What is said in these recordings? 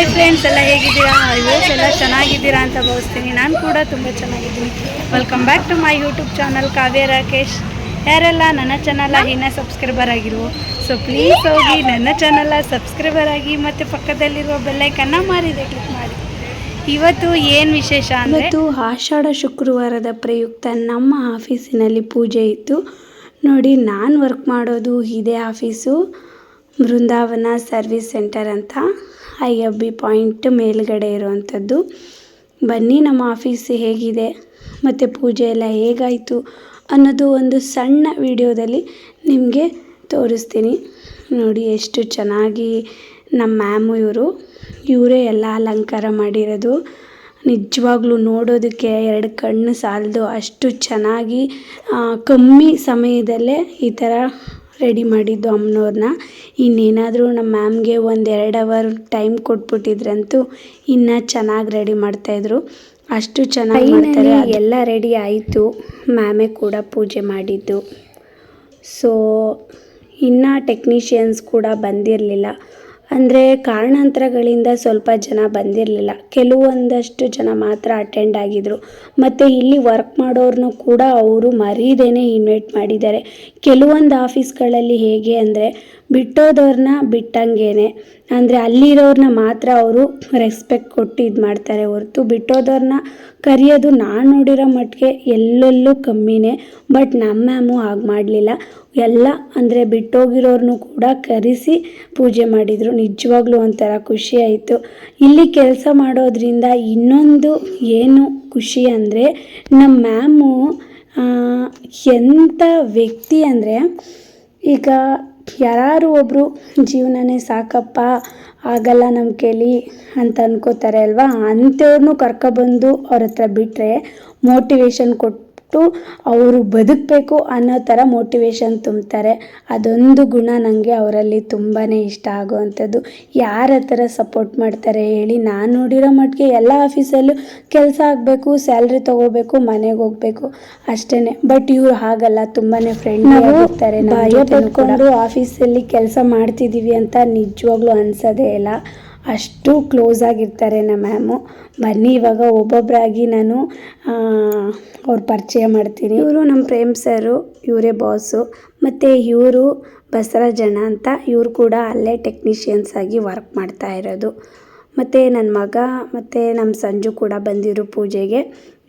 Hi friends ಎಲ್ಲ ಹೇಗಿದ್ದೀರಾ? ಇವತ್ತು ಎಲ್ಲ ಚೆನ್ನಾಗಿದ್ದೀರಾ ಅಂತ ಭಾವಿಸ್ತೀನಿ. ನಾನು ಕೂಡ ತುಂಬ ಚೆನ್ನಾಗಿದ್ದೀನಿ. Welcome back to my YouTube channel Kavya Rakesh. ಯಾರೆಲ್ಲ ನನ್ನ ಚಾನಲ್ ಇನ್ನೂ ಸಬ್ಸ್ಕ್ರೈಬರ್ ಆಗಿರುವ ಸೊ ಪ್ಲೀಸ್ ಹೋಗಿ ನನ್ನ ಚಾನಲ್ ಸಬ್ಸ್ಕ್ರೈಬರ್ ಆಗಿ ಮತ್ತು ಪಕ್ಕದಲ್ಲಿರುವ ಬೆಲ್ಲೈಕನ್ನ ಮಾರಿದೆ ಕ್ಲಿಕ್ ಮಾಡಿ. ಇವತ್ತು ಏನು ವಿಶೇಷ ಇವತ್ತು ಆಷಾಢ ಶುಕ್ರವಾರದ ಪ್ರಯುಕ್ತ ನಮ್ಮ ಆಫೀಸಿನಲ್ಲಿ ಪೂಜೆ ಇತ್ತು. ನೋಡಿ, ನಾನು ವರ್ಕ್ ಮಾಡೋದು ಇದೇ ಆಫೀಸು. ಬೃಂದಾವನ ಸರ್ವಿಸ್ ಸೆಂಟರ್ ಅಂತ. ಐ ಎಫ್ ಬಿ ಪಾಯಿಂಟ್ ಮೇಲ್ಗಡೆ ಇರುವಂಥದ್ದು. ಬನ್ನಿ, ನಮ್ಮ ಆಫೀಸ್ ಹೇಗಿದೆ? ಮತ್ತು ಪೂಜೆ ಎಲ್ಲ ಹೇಗಾಯಿತು ಅನ್ನೋದು ಒಂದು ಸಣ್ಣ ವಿಡಿಯೋದಲ್ಲಿ ನಿಮಗೆ ತೋರಿಸ್ತೀನಿ. ನೋಡಿ, ಎಷ್ಟು ಚೆನ್ನಾಗಿ ನಮ್ಮ ಮ್ಯಾಮು ಇವರು, ಇವರೇ ಎಲ್ಲ ಅಲಂಕಾರ ಮಾಡಿರೋದು. ನಿಜವಾಗ್ಲೂ ನೋಡೋದಕ್ಕೆ ಎರಡು ಕಣ್ಣು ಸಾಲದು. ಅಷ್ಟು ಚೆನ್ನಾಗಿ ಕಮ್ಮಿ ಸಮಯದಲ್ಲೇ ಈ ಥರ ರೆಡಿ ಮಾಡಿದ್ದು ಅಮ್ಮನವ್ರನ್ನ. ಇನ್ನೇನಾದರೂ ನಮ್ಮ ಮ್ಯಾಮ್ಗೆ ಒಂದು ಎರಡು ಅವರ್ ಟೈಮ್ ಕೊಟ್ಬಿಟ್ಟಿದ್ರಂತೂ ಇನ್ನೂ ಚೆನ್ನಾಗಿ ರೆಡಿ ಮಾಡ್ತಾಯಿದ್ರು ಅಷ್ಟು ಚೆನ್ನಾಗಿ ಮಾಡ್ತಾರೆ. ಎಲ್ಲ ರೆಡಿ ಆಯಿತು. ಮ್ಯಾಮೇ ಕೂಡ ಪೂಜೆ ಮಾಡಿದ್ದು. ಸೊ ಇನ್ನು ಟೆಕ್ನಿಷಿಯನ್ಸ್ ಕೂಡ ಬಂದಿರಲಿಲ್ಲ. ಅಂದರೆ ಕಾರಣಾಂತರಗಳಿಂದ ಸ್ವಲ್ಪ ಜನ ಬಂದಿರಲಿಲ್ಲ. ಕೆಲವೊಂದಷ್ಟು ಜನ ಮಾತ್ರ ಅಟೆಂಡ್ ಆಗಿದ್ರು. ಮತ್ತು ಇಲ್ಲಿ ವರ್ಕ್ ಮಾಡೋರನ್ನು ಕೂಡ ಅವರು ಮರೀದೇನೆ ಇನ್ವೈಟ್ ಮಾಡಿದ್ದಾರೆ. ಕೆಲವೊಂದು ಆಫೀಸ್ಗಳಲ್ಲಿ ಹೇಗೆ ಅಂದರೆ ಬಿಟ್ಟೋದವ್ರನ್ನ ಬಿಟ್ಟಂಗೇನೆ. ಅಂದರೆ ಅಲ್ಲಿರೋರನ್ನ ಮಾತ್ರ ಅವರು ರೆಸ್ಪೆಕ್ಟ್ ಕೊಟ್ಟು ಇದು ಮಾಡ್ತಾರೆ ಹೊರತು ಬಿಟ್ಟೋದವ್ರನ್ನ ಕರೆಯೋದು ನಾನು ನೋಡಿರೋ ಮಟ್ಟಿಗೆ ಎಲ್ಲೆಲ್ಲೂ ಕಮ್ಮಿನೇ. ಬಟ್ ನಮ್ಮ ಮ್ಯಾಮು ಹಾಗೆ ಮಾಡಲಿಲ್ಲ. ಎಲ್ಲ ಅಂದರೆ ಬಿಟ್ಟೋಗಿರೋರ್ನು ಕೂಡ ಕರೆಸಿ ಪೂಜೆ ಮಾಡಿದರು. ನಿಜವಾಗ್ಲೂ ಒಂಥರ ಖುಷಿ ಆಯಿತು. ಇಲ್ಲಿ ಕೆಲಸ ಮಾಡೋದ್ರಿಂದ ಇನ್ನೊಂದು ಏನು ಖುಷಿ ಅಂದರೆ ನಮ್ಮ ಮ್ಯಾಮು ಎಂಥ ವ್ಯಕ್ತಿ ಅಂದರೆ ಈಗ ಯಾರು ಒಬ್ಬರು ಜೀವನನೇ ಸಾಕಪ್ಪ, ಆಗಲ್ಲ ನಮ್ಮ ಕೇಳಿ ಅಂತ ಅನ್ಕೋತಾರೆ ಅಲ್ವಾ? ಅಂಥವ್ರನ್ನೂ ಕರ್ಕೊಬಂದು ಅವ್ರ ಹತ್ರ ಬಿಟ್ಟರೆ ಮೋಟಿವೇಶನ್ ಕೊಟ್ಟು ಅವರು ಬದುಕಬೇಕು ಅನ್ನೋ ಥರ ಮೋಟಿವೇಶನ್ ತುಂಬ್ತಾರೆ. ಅದೊಂದು ಗುಣ ನನಗೆ ಅವರಲ್ಲಿ ತುಂಬಾ ಇಷ್ಟ ಆಗುವಂಥದ್ದು. ಯಾರ ಥರ ಸಪೋರ್ಟ್ ಮಾಡ್ತಾರೆ ಹೇಳಿ ನಾನು ನೋಡಿರೋ ಮಟ್ಟಿಗೆ ಎಲ್ಲ ಆಫೀಸಲ್ಲೂ ಕೆಲಸ ಆಗಬೇಕು ಸ್ಯಾಲ್ರಿ ತೊಗೋಬೇಕು ಮನೆಗೆ ಹೋಗಬೇಕು ಅಷ್ಟೇ ಬಟ್ ಇವರು ಹಾಗಲ್ಲ ತುಂಬಾ ಫ್ರೆಂಡ್ಲಿ ಆಗಿರ್ತಾರೆ ಭಯ ಪಡ್ಕೊಂಡು ಆಫೀಸಲ್ಲಿ ಕೆಲಸ ಮಾಡ್ತಿದ್ದೀವಿ ಅಂತ ನಿಜವಾಗ್ಲೂ ಅನ್ಸೋದೇ ಇಲ್ಲ. ಅಷ್ಟು ಕ್ಲೋಸ್ ಆಗಿರ್ತಾರೆ ನಮ್ಮ ಮ್ಯಾಮು ಬನ್ನಿ, ಇವಾಗ ಒಬ್ಬೊಬ್ಬರಾಗಿ ನಾನು ಅವ್ರ ಪರಿಚಯ ಮಾಡ್ತೀನಿ. ಇವರು ನಮ್ಮ ಪ್ರೇಮ್ ಸರು ಇವರೇ ಬಾಸು ಮತ್ತು ಇವರು ಬಸವರಾಜಣ್ಣ ಅಂತ, ಇವರು ಕೂಡ ಅಲ್ಲೇ ಟೆಕ್ನಿಷಿಯನ್ಸ್ ಆಗಿ ವರ್ಕ್ ಮಾಡ್ತಾ ಇರೋದು. ಮತ್ತು ನನ್ನ ಮಗ, ಮತ್ತು ನಮ್ಮ ಸಂಜು ಕೂಡ ಬಂದಿರು ಪೂಜೆಗೆ.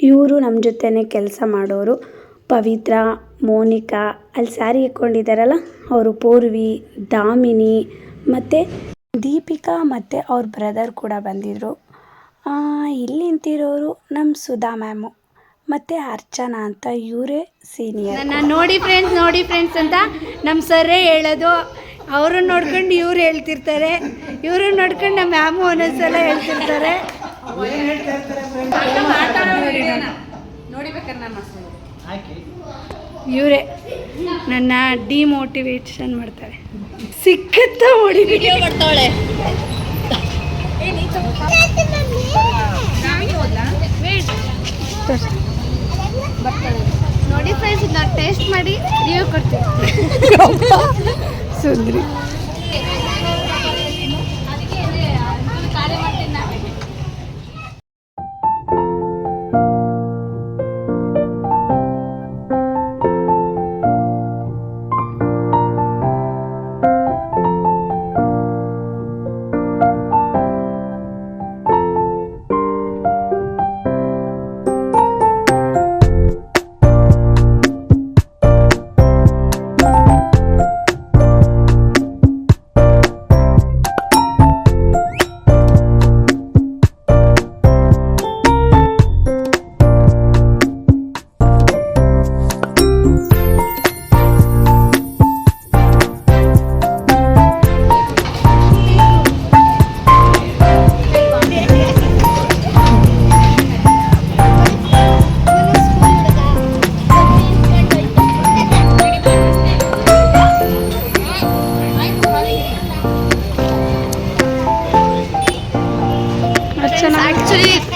ಇವರು ನಮ್ಮ ಜೊತೆನೇ ಕೆಲಸ ಮಾಡೋರು. ಪವಿತ್ರ, ಮೋನಿಕಾ, ಅಲ್ಲಿ ಸ್ಯಾರಿ ಹಾಕ್ಕೊಂಡಿದ್ದಾರಲ್ಲ ಅವರು ಪೂರ್ವಿ, ದಾಮಿನಿ, ಮತ್ತು ದೀಪಿಕಾ ಮತ್ತು ಅವ್ರ ಬ್ರದರ್ ಕೂಡ ಬಂದಿದ್ದರು ಇಲ್ಲಿ ನಿಂತಿರೋರು ನಮ್ಮ ಸುಧಾ ಮ್ಯಾಮು ಮತ್ತು ಅರ್ಚನಾ ಅಂತ ಇವರೇ ಸೀನಿಯರ್ ನಾನು ನೋಡಿ ಫ್ರೆಂಡ್ಸ್ ನೋಡಿ ಫ್ರೆಂಡ್ಸ್ ಅಂತ ನಮ್ಮ ಸರ್ರೇ ಹೇಳೋದು. ಅವ್ರನ್ನ ನೋಡ್ಕೊಂಡು ಇವ್ರು ಹೇಳ್ತಿರ್ತಾರೆ. ಇವ್ರನ್ನ ನೋಡ್ಕೊಂಡು ನಮ್ಮ ಮ್ಯಾಮು ಒಂದೊಂದ್ಸಲ ಹೇಳ್ತಿರ್ತಾರೆ. ಇವರೇ ನನ್ನ ಡಿಮೋಟಿವೇಷನ್ ಮಾಡ್ತಾರೆ. ಸಿಕ್ಕತ್ತ ಹೊಡಿ ಬರ್ತಾಳೆ ನೋಡಿ ಫ್ರೆಂಡ್ಸ್ ನಾನು ಟೇಸ್ಟ್ ಮಾಡಿ ರಿವ್ಯೂ ಕೊಡ್ತೀವಿ ಸುಂದ್ರಿ.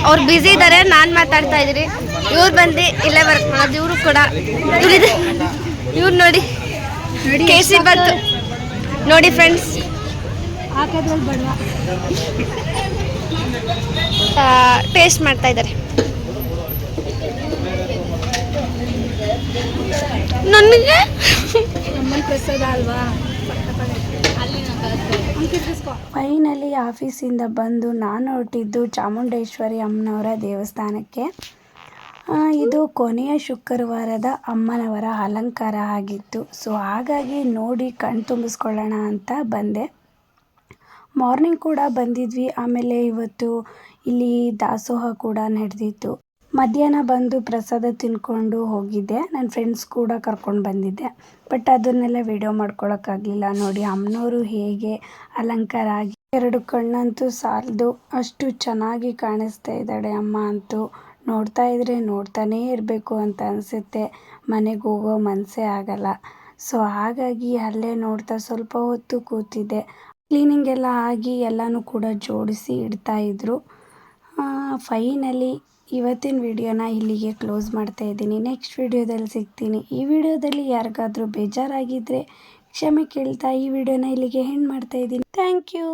ಅವ್ರು ಬ್ಯುಸಿ ಇದ್ದಾರೆ ನಾನು ಮಾತಾಡ್ತಾ ಇದ್ದೀರಿ ಇವ್ರು ಬಂದು ಇಲ್ಲೇ ವರ್ಕ್ ಮಾಡೋದು ಇವರು ಕೂಡ. ಇವ್ರಿದೆ. ಇವ್ರು ನೋಡಿ. ಕೆ ಸಿ ಬಂತು. ನೋಡಿ ಫ್ರೆಂಡ್ಸ್ ಟೇಸ್ಟ್ ಮಾಡ್ತಾ ಇದ್ದಾರೆ ನನಗೆ? ಪ್ರಸಾದ ಅಲ್ವಾ? ಫೈನಲಿ ಆಫೀಸಿಂದ ಬಂದು ನಾನು ಹೊರಟಿದ್ದು ಚಾಮುಂಡೇಶ್ವರಿ ಅಮ್ಮನವರ ದೇವಸ್ಥಾನಕ್ಕೆ. ಇದು ಕೊನೆಯ ಶುಕ್ರವಾರದ ಅಮ್ಮನವರ ಅಲಂಕಾರ ಆಗಿತ್ತು. ಸೊ ಹಾಗಾಗಿ ನೋಡಿ ಕಣ್ ತುಂಬಿಸ್ಕೊಳ್ಳೋಣ ಅಂತ ಬಂದೆ. ಮಾರ್ನಿಂಗ್ ಕೂಡ ಬಂದಿದ್ವಿ. ಆಮೇಲೆ ಇವತ್ತು ಇಲ್ಲಿ ದಾಸೋಹ ಕೂಡ ನಡೆದಿತ್ತು. ಮಧ್ಯಾಹ್ನ ಬಂದು ಪ್ರಸಾದ ತಿನ್ಕೊಂಡು ಹೋಗಿದ್ದೆ. ನನ್ನ ಫ್ರೆಂಡ್ಸ್ ಕೂಡ ಕರ್ಕೊಂಡು ಬಂದಿದ್ದೆ. ಬಟ್ ಅದನ್ನೆಲ್ಲ ವಿಡಿಯೋ ಮಾಡ್ಕೊಳಕ್ಕಾಗಲಿಲ್ಲ. ನೋಡಿ ಅಮ್ಮನವರು ಹೇಗೆ ಅಲಂಕಾರ ಆಗಿ ಎರಡು ಕಣ್ಣಂತೂ ಸಾಲದು, ಅಷ್ಟು ಚೆನ್ನಾಗಿ ಕಾಣಿಸ್ತಾ ಇದ್ದಾಳೆ ಅಮ್ಮ ಅಂತೂ ನೋಡ್ತಾ ಇದ್ರೆ ನೋಡ್ತಾನೇ ಇರಬೇಕು ಅಂತ ಅನಿಸುತ್ತೆ. ಮನೆಗೆ ಹೋಗೋ ಮನಸ್ಸೇ ಆಗಲ್ಲ. ಸೊ ಹಾಗಾಗಿ ಅಲ್ಲೇ ನೋಡ್ತಾ ಸ್ವಲ್ಪ ಹೊತ್ತು ಕೂತಿದ್ದೆ. ಕ್ಲೀನಿಂಗ್ ಎಲ್ಲ ಆಗಿ ಎಲ್ಲನೂ ಕೂಡ ಜೋಡಿಸಿ ಇಡ್ತಾ ಇದ್ರು. ಫೈನಲಿ ಇವತ್ತಿನ ವಿಡಿಯೋನ ಇಲ್ಲಿಗೆ ಕ್ಲೋಸ್ ಮಾಡ್ತಾ ಇದ್ದೀನಿ. ನೆಕ್ಸ್ಟ್ ವಿಡಿಯೋದಲ್ಲಿ ಸಿಗ್ತೀನಿ. ಈ ವಿಡಿಯೋದಲ್ಲಿ ಯಾರಿಗಾದರೂ ಬೇಜಾರಾಗಿದ್ದರೆ ಕ್ಷಮೆ ಕೇಳ್ತಾ ಈ ವಿಡಿಯೋನ ಇಲ್ಲಿಗೆ ಹೆಣ್ಣು ಮಾಡ್ತಾ ಇದ್ದೀನಿ. Thank you